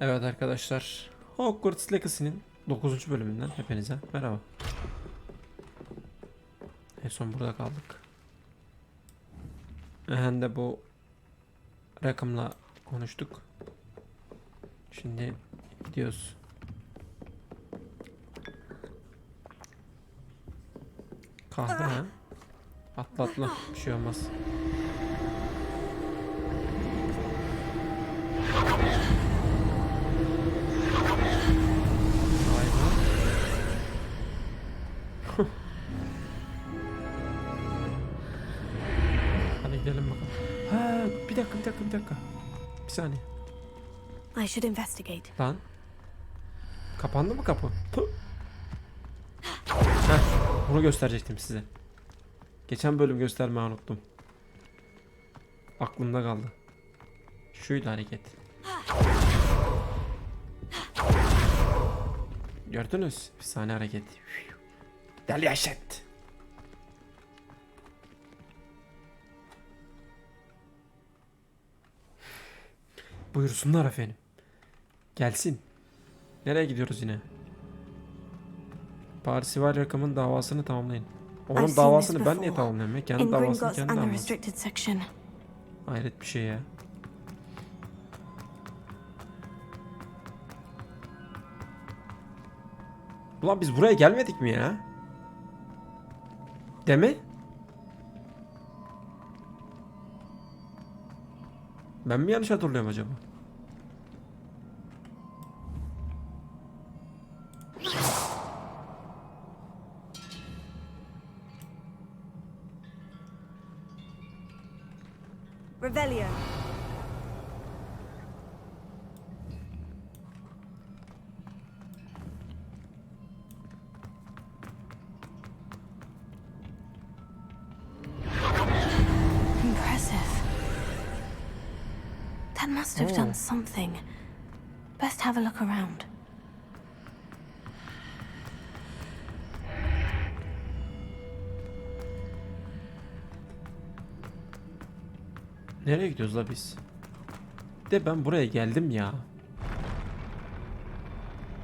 Evet arkadaşlar. Hogwarts Legacy'nin 9. bölümünden hepinize merhaba. En son burada kaldık. Hem de bu rakamla konuştuk. Şimdi gidiyoruz. Kahve ha? Atla atla. Bir şey olmaz. Saniye. I should investigate. Lan. Kapandı mı kapı? Heh, bunu gösterecektim size. Geçen bölüm göstermeyi unuttum. Aklımda kaldı. Şuydu hareket. Gördünüz? Bir saniye hareket. Deli yaşet. Buyursunlar efendim. Gelsin. Nereye gidiyoruz yine? Parsival rakamın davasını tamamlayın. Onun davasını ben niye tamamlayayım ya? Kendi davasını kendi section. Hayret bir şey ya. Ulan biz buraya gelmedik mi ya? Deme? Ben mi yanlış hatırlıyorum acaba? Something. Best have a look around. Nereye gidiyoruz la biz? De ben buraya geldim ya.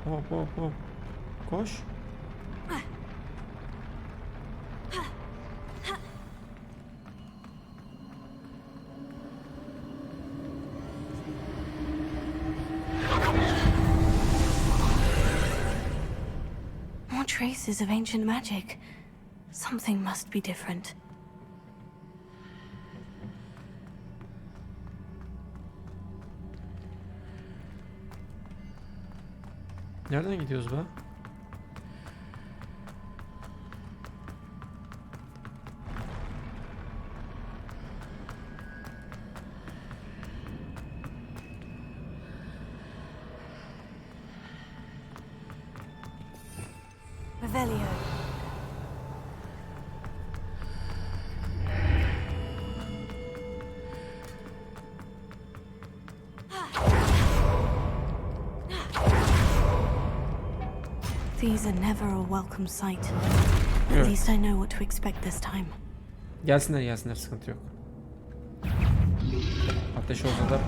Hop hop hop. Koş. Traces of ancient magic. Something must be different. Nereden gidiyoruz be? These are never a welcome sight. At least I know what to expect this time. Gelsinler gelsinler sıkıntı yok. Ateş olsa da.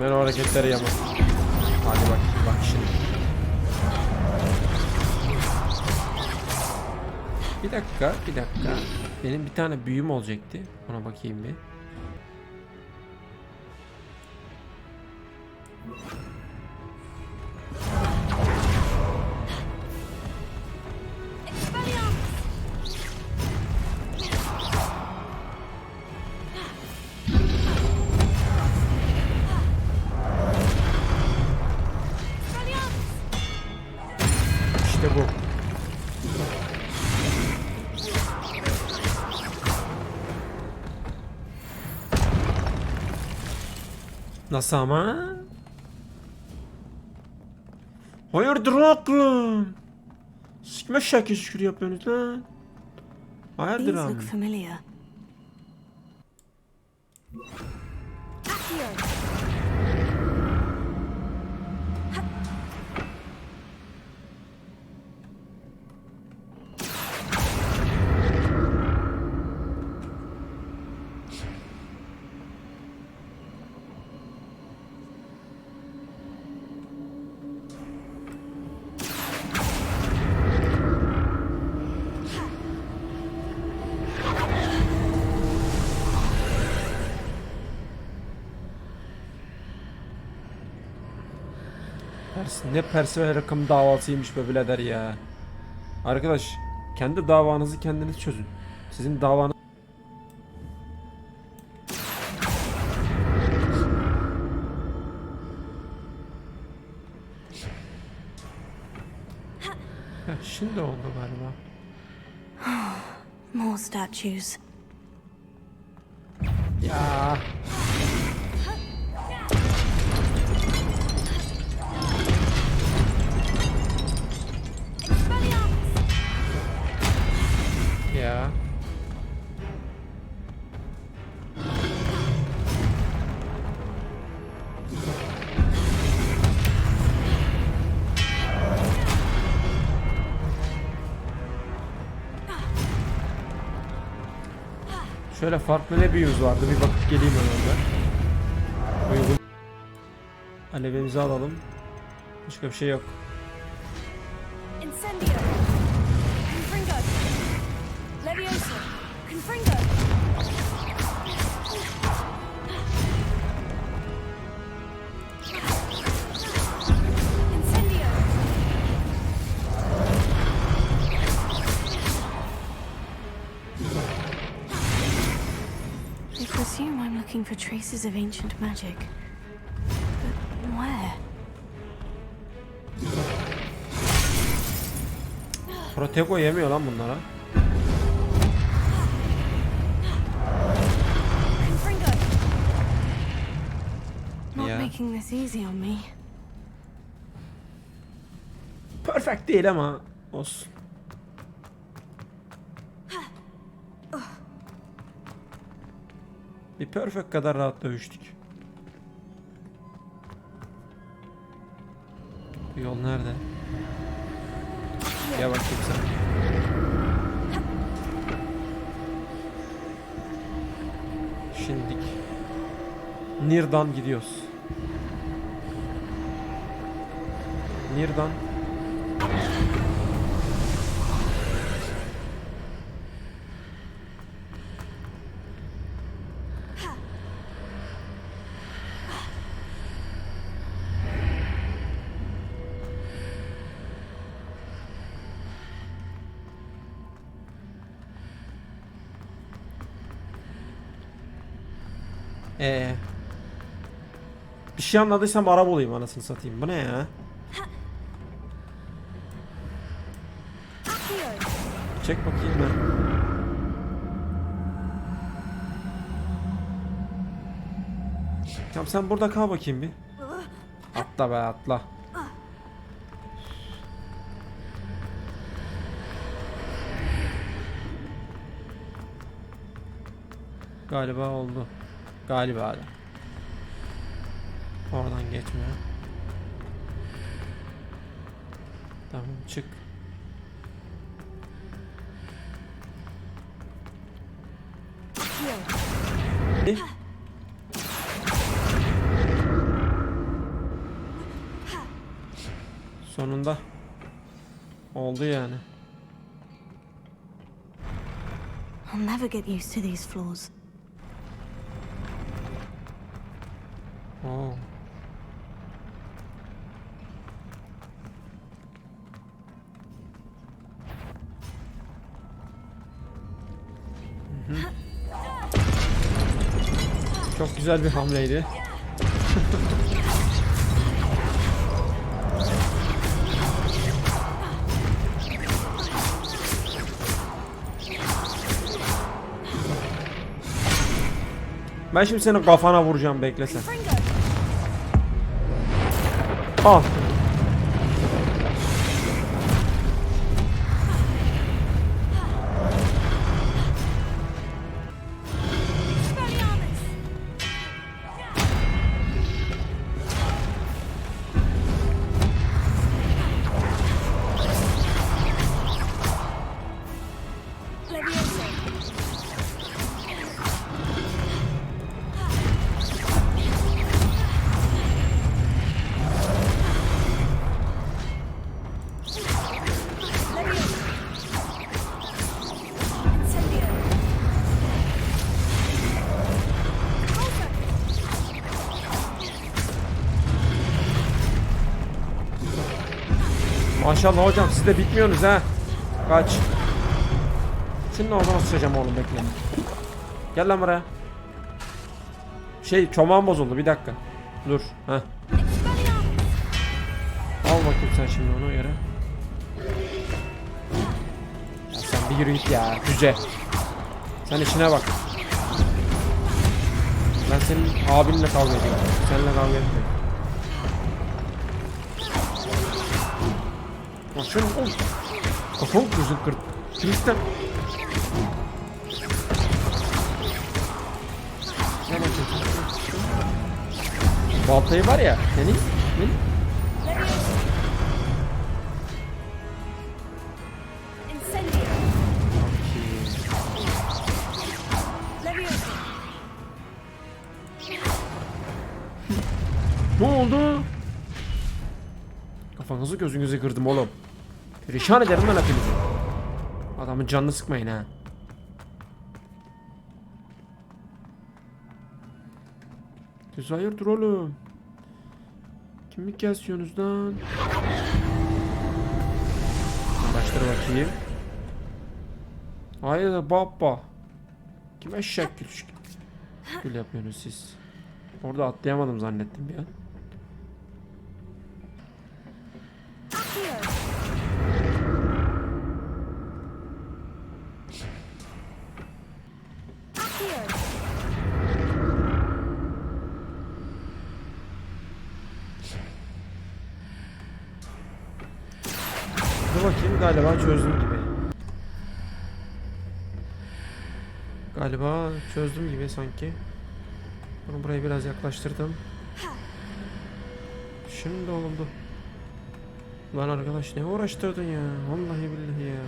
Ben o hareketleri yapamam. Hadi bak bak şimdi. Bir dakika, bir dakika. Benim bir tane büyüm olacaktı. Ona bakayım bir. Nasıl ama? Hayırdır oğlum? Sikme şekil şükür yapıyorsunuz lan. Hayırdır abi? Pers ne Percival rakım davasıymış be birader ya. Arkadaş kendi davanızı kendiniz çözün. Sizin davanız Heh, şimdi oldu galiba. More statues. Şöyle farklı ne büyümüz vardı bir bakıp geleyim ben. Uygun. Alevimizi alalım. Başka bir şey yok. Looking for traces of ancient magic. But where? Protego yemiyor lan bunlara. Not making this easy on me. Perfect değil ama olsun. Bir perfect kadar rahat dövüştük. Bu yol nerede? Gel bakayım sen. Şimdik. Nirdan gidiyoruz. Nirdan. Ee. Bir şey anladıysam Arap olayım anasını satayım. Bu ne ya? Çek bakayım ben. Tamam sen burada kal bakayım bir. Atla be atla. Galiba oldu. Galiba da. Geçmiyor. Tamam çık. Ne? Sonunda oldu yani. I'll never get used to these floors. Çok güzel bir hamleydi. Ben şimdi senin kafana vuracağım bekle sen. Al. Maşallah hocam siz de bitmiyorsunuz ha. Kaç. Senin ağzına sıçacağım oğlum bekle. Gel lan buraya. Şey çomağım bozuldu bir dakika. Dur. Heh. Al bakayım sen şimdi onu yere. Sen bir yürü git ya cüce. Sen işine bak. Ben senin abinle kavga ediyorum. Seninle kavga etmiyorum. Bak şunu oğlum. Kafamı gözün kırdı. Kristal. Baltayı var ya senin. Benim. Ne oldu? Kafanızı gözünüzü kırdım oğlum. Perişan ederim ben hepinizi. Adamın canını sıkmayın ha. Siz hayırdır oğlum? Kimi kesiyorsunuz lan? Başları bakayım. Hayır baba. Kim eşek gül Gül yapıyorsunuz siz. Orada atlayamadım zannettim bir an. Accio! Accio! Dur bakayım galiba çözdüm gibi. Galiba çözdüm gibi sanki. Bunu buraya biraz yaklaştırdım. Şimdi oldu. Lan arkadaş ne uğraştırdın ya? Vallahi billahi ya.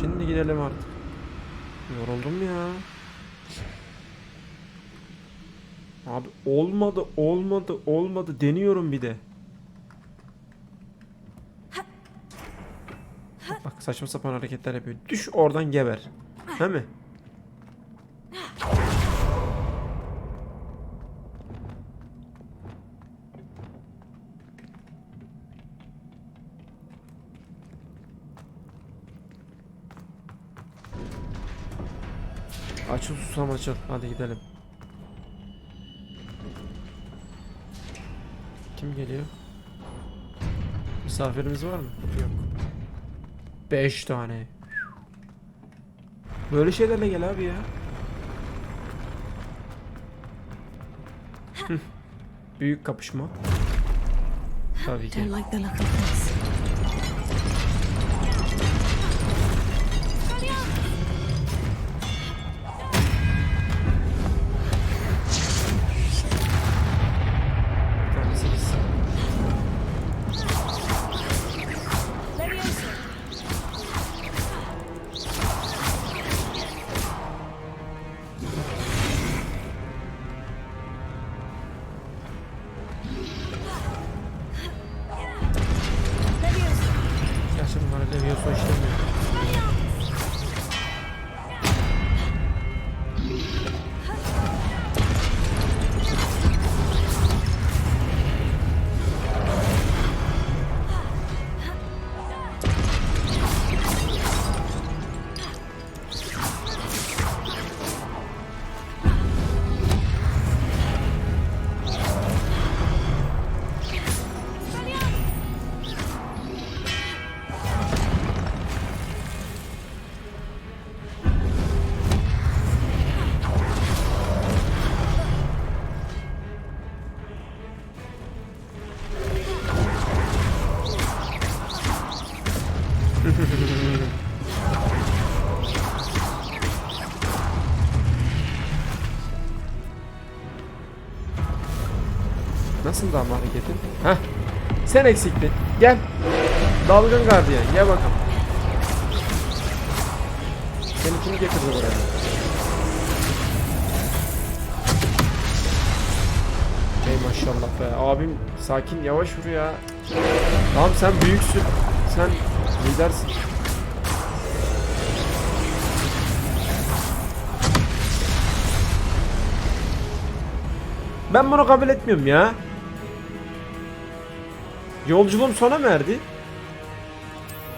Şimdi gidelim artık. Yoruldum ya. Abi olmadı, olmadı, olmadı. Deniyorum bir de. Bak, saçma sapan hareketler yapıyor. Düş oradan geber. He mi? Açıl susam açıl. Hadi gidelim. Kim geliyor? Misafirimiz var mı? Yok. 5 tane. Böyle şeylerle gel abi ya. Büyük kapışma. Tabii ki. Nasıl ama hareketin? Heh. Sen eksiktin. Gel. Dalgın gardiyan. Gel bakalım. Seni kim getirdi buraya? Ey maşallah be. Abim sakin yavaş vur ya. Tamam sen büyüksün. Sen lidersin. Ben bunu kabul etmiyorum ya. Yolculuğum sona mı erdi?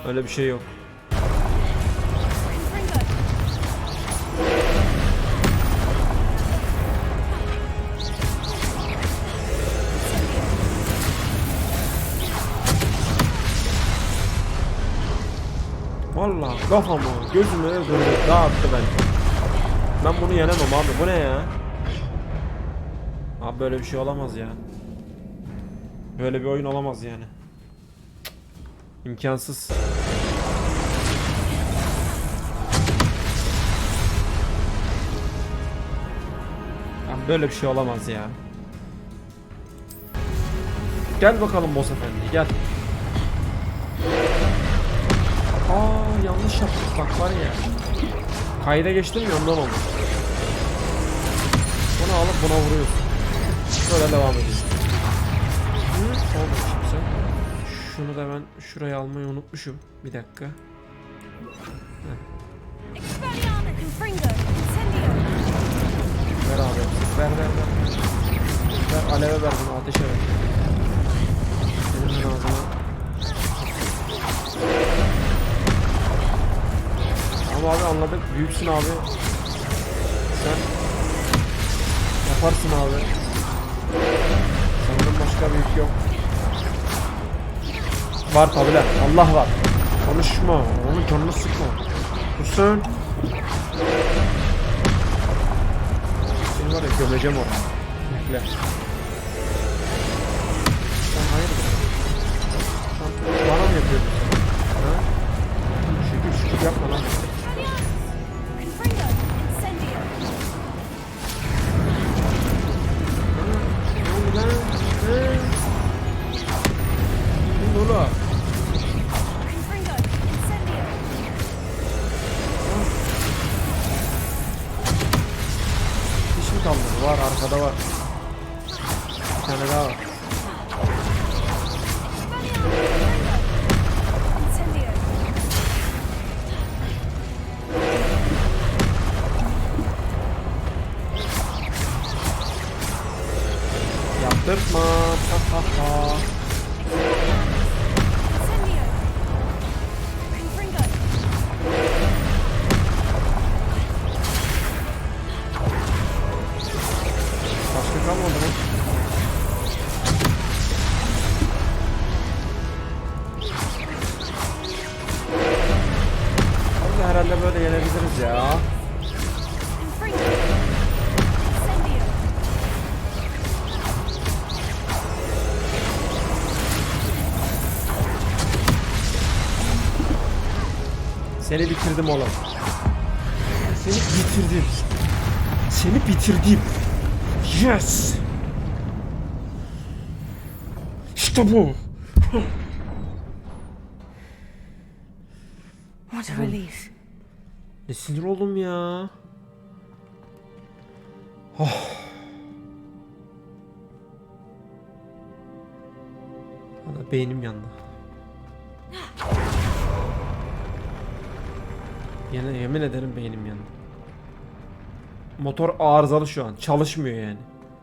Öyle bir şey yok. Vallahi kafamı gözümü öldürdü dağıttı ben. Ben bunu yenemem abi bu ne ya? Abi böyle bir şey olamaz ya. Böyle bir oyun olamaz yani. İmkansız. Abi böyle bir şey olamaz ya. Gel bakalım boss efendi gel. Aa yanlış yaptık bak var ya. Kayda geçtim ya ondan oldu. Bunu alıp buna vuruyorsun. Böyle devam ediyorsun. Şimdi sen. Şunu da ben şuraya almayı unutmuşum. Bir dakika. Ver abi. Ver ver ver. Ver aleve ver bunu ateşe ver. Senin ben ağzına. Tamam abi anladık. Büyüksün abi. Sen yaparsın abi. Senden başka büyük yok. Var tabi lan. Allah var. Konuşma. Onun canını sıkma. Dursun. Seni var ya gömeceğim oraya. Bekle. Sen hayırdır? Sen bana mı yapıyordun? Ha? Şükür şükür yapma lan. Ne oldu lan? Oğlum? Diş mi kaldı? Var arkada var. Bir tane daha var. Yaptırtma. Ha ha ha. Bitirdim. Yes. İşte bu. What a relief. Ne sinir oldum ya. Oh. Valla beynim yandı. Yine yemin ederim beynim yandı. Motor arızalı şu an. Çalışmıyor yani.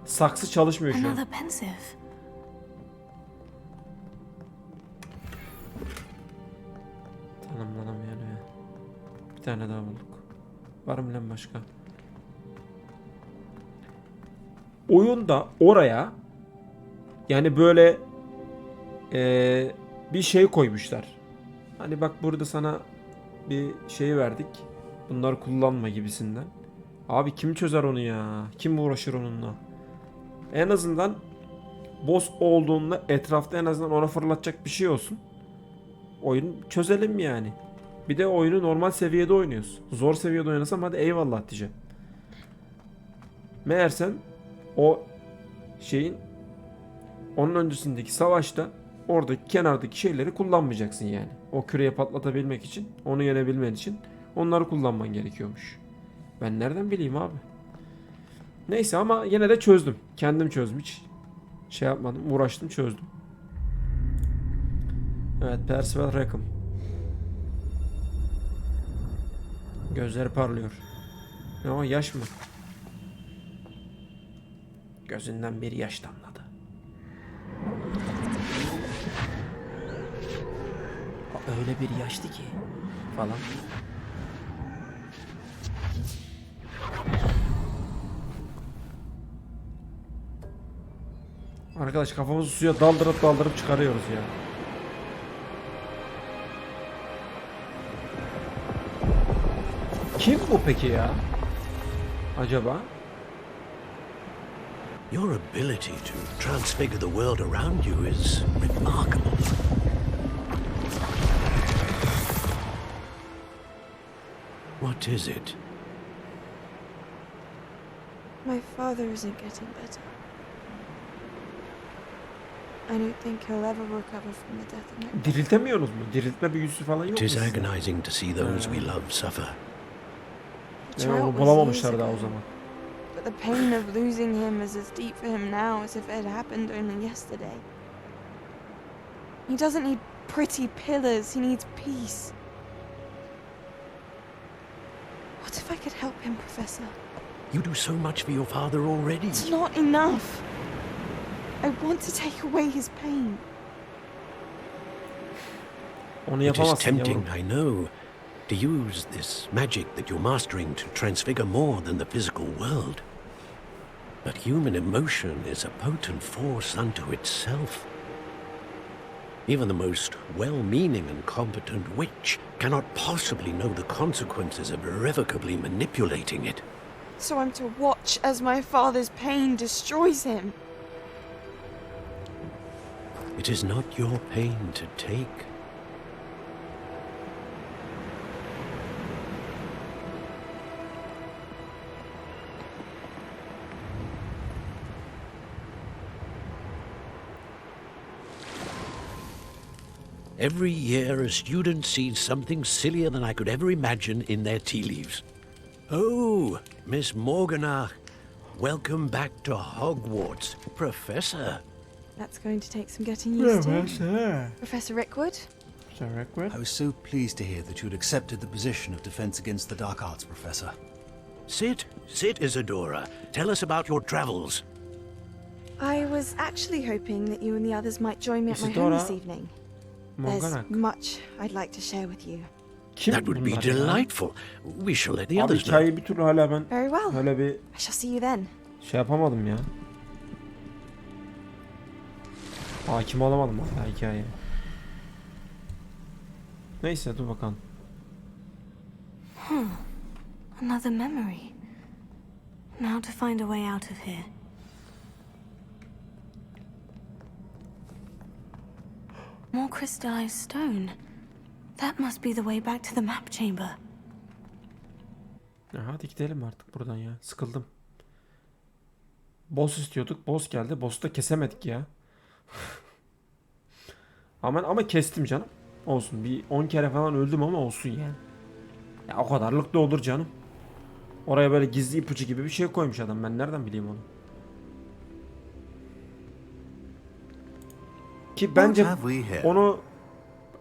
Saksı çalışmıyor şu an. Another pensive. Tanımlanamayan ya. Bir tane daha bulduk. Var mı lan başka? Oyunda oraya yani böyle eee, bir şey koymuşlar. Hani bak burada sana bir şey verdik. Bunları kullanma gibisinden. Abi kim çözer onu ya? Kim uğraşır onunla? En azından boss olduğunda etrafta en azından ona fırlatacak bir şey olsun. Oyun çözelim yani. Bir de oyunu normal seviyede oynuyoruz. Zor seviyede oynasam hadi eyvallah diyeceğim. Meğersem o şeyin onun öncesindeki savaşta oradaki kenardaki şeyleri kullanmayacaksın yani. O küreye patlatabilmek için, onu yenebilmen için onları kullanman gerekiyormuş. Ben nereden bileyim abi? Neyse ama yine de çözdüm. Kendim çözdüm hiç. Şey yapmadım, uğraştım, çözdüm. Evet, Percival Rackham. Gözleri parlıyor. Ne o yaş mı? Gözünden bir yaş damladı. Öyle bir yaştı ki falan. Arkadaş kafamızı suya daldırıp daldırıp çıkarıyoruz ya. Kim bu peki ya? Acaba? Your ability to transfigure the world around you is remarkable. What is it? My father isn't getting better. I don't think he'll ever recover from the death of my Diriltemiyoruz mu? Diriltme büyüsü falan yok It mu? is sizde? agonizing to see those we love suffer. The Ya drought onu was bulamamışlar years daha o ago, zaman. But the pain of losing him is as deep for him now as if it had happened only yesterday. He doesn't need pretty pillars, he needs peace. What if I could help him, Professor? You do so much for your father already. It's not enough. I want to take away his pain. It is tempting. I know, to use this magic that you're mastering to transfigure more than the physical world. But human emotion is a potent force unto itself. Even the most well meaning and competent witch cannot possibly know the consequences of irrevocably manipulating it. So I'm to watch as my father's pain destroys him. It is not your pain to take. Every year, a student sees something sillier than I could ever imagine in their tea leaves. Oh, Miss Morganach, welcome back to Hogwarts, Professor. That's going to take some getting used to. Professor. Rickwood? Professor Rickwood? I was so pleased to hear that you'd accepted the position of Defense Against the Dark Arts, Professor. Sit, sit, Isadora. Tell us about your travels. I was actually hoping that you and the others might join me at my home this evening. There's Morganak. much I'd like to share with you. Kim that would be delightful. We shall let the Abi others know. hikayeyi bir türlü hala ben Very well. öyle bir I shall see you then. şey yapamadım ya. Hakim olamadım hala hikayeye. Neyse dur bakalım. Another memory. Now to find a way out of here. More crystallized stone. That must be the way back to the map chamber. Ya hadi gidelim artık buradan ya. Sıkıldım. Boss istiyorduk. Boss geldi. Boss'u da kesemedik ya. Ama ama kestim canım. Olsun. Bir 10 kere falan öldüm ama olsun yani. Ya o kadarlık da olur canım. Oraya böyle gizli ipucu gibi bir şey koymuş adam. Ben nereden bileyim onu? Ki bence onu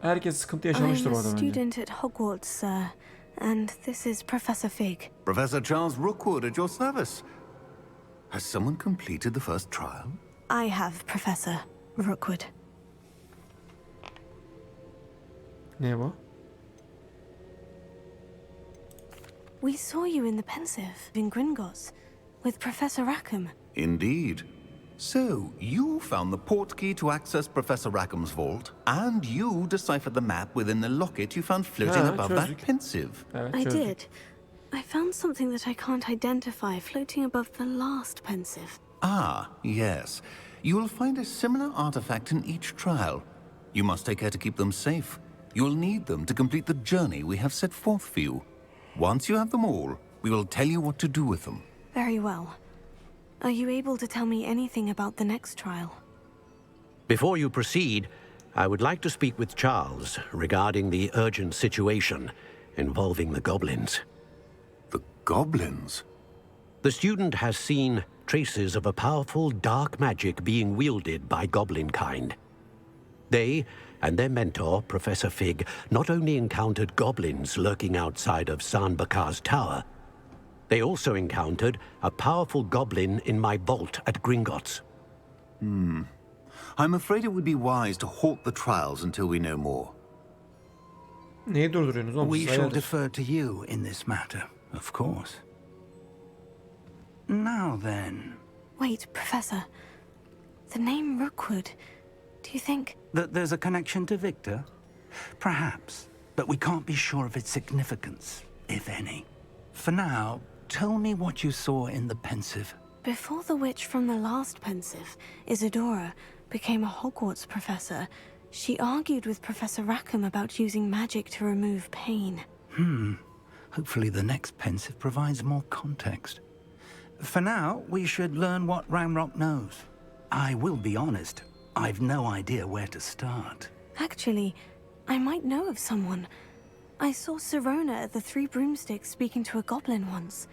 herkes sıkıntı yaşamıştır orada bence. student at Hogwarts, sir. And this is Professor Fig. Professor Charles Rookwood at your service. Has someone completed the first trial? I have, Professor Rookwood. Near what? We saw you in the Pensive in Gringotts with Professor Rackham. Indeed. So, you found the portkey to access Professor Rackham's vault, and you deciphered the map within the locket you found floating Ha, above çözdük. that pensive. Evet, I çözdük. did. I found something that I can't identify floating above the last Pensive. Ah, yes. You will find a similar artifact in each trial. You must take care to keep them safe. You will need them to complete the journey we have set forth for you. Once you have them all, we will tell you what to do with them. Very well. Are you able to tell me anything about the next trial? Before you proceed, I would like to speak with Charles regarding the urgent situation involving the goblins. The goblins? The student has seen traces of a powerful dark magic being wielded by goblin kind. They and their mentor, Professor Fig, not only encountered goblins lurking outside of San Bakar's tower, They also encountered a powerful goblin in my vault at Gringotts. Hmm. I'm afraid it would be wise to halt the trials until we know more. Neyi durduruyorsunuz oğlum? We shall defer to you in this matter, of course. Now then, Wait, Professor. The name Rookwood. Do you think. that there's a connection to Victor? Perhaps, but we can't be sure of its significance, if any. For now, tell me what you saw in the pensive. Before the witch from the last pensive, Isadora, became a Hogwarts professor, she argued with Professor Rackham about using magic to remove pain. Hmm. Hopefully, the next pensive provides more context. For now, we should learn what Ramrock knows. I will be honest, I've no idea where to start. Actually, I might know of someone. I saw Sirona at the Three Broomsticks speaking to a goblin once.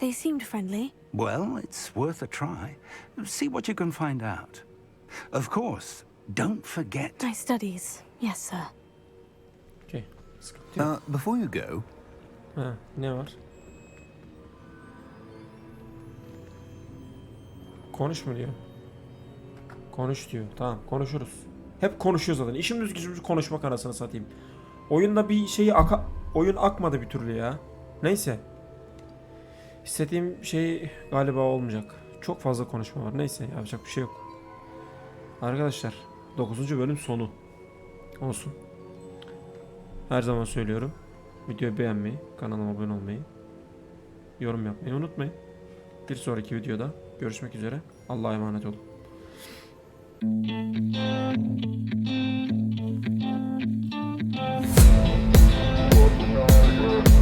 They seemed friendly. Well, it's worth a try. See what you can find out. Of course, don't forget. My studies, yes, sir. Okey. Sıkıntı yok. Uh, before you go, Ha, ne var? Konuş mu diyor? Konuş diyor. Tamam konuşuruz. Hep konuşuyoruz zaten. İşimiz gücümüz konuşmak anasını satayım. Oyunda bir şeyi aka... Oyun akmadı bir türlü ya. Neyse. İstediğim şey galiba olmayacak. Çok fazla konuşma var. Neyse yapacak bir şey yok. Arkadaşlar 9. bölüm sonu. Olsun. Her zaman söylüyorum. Videoyu beğenmeyi, kanalıma abone olmayı, yorum yapmayı unutmayın. Bir sonraki videoda Görüşmek üzere. Allah'a emanet olun. Thank you.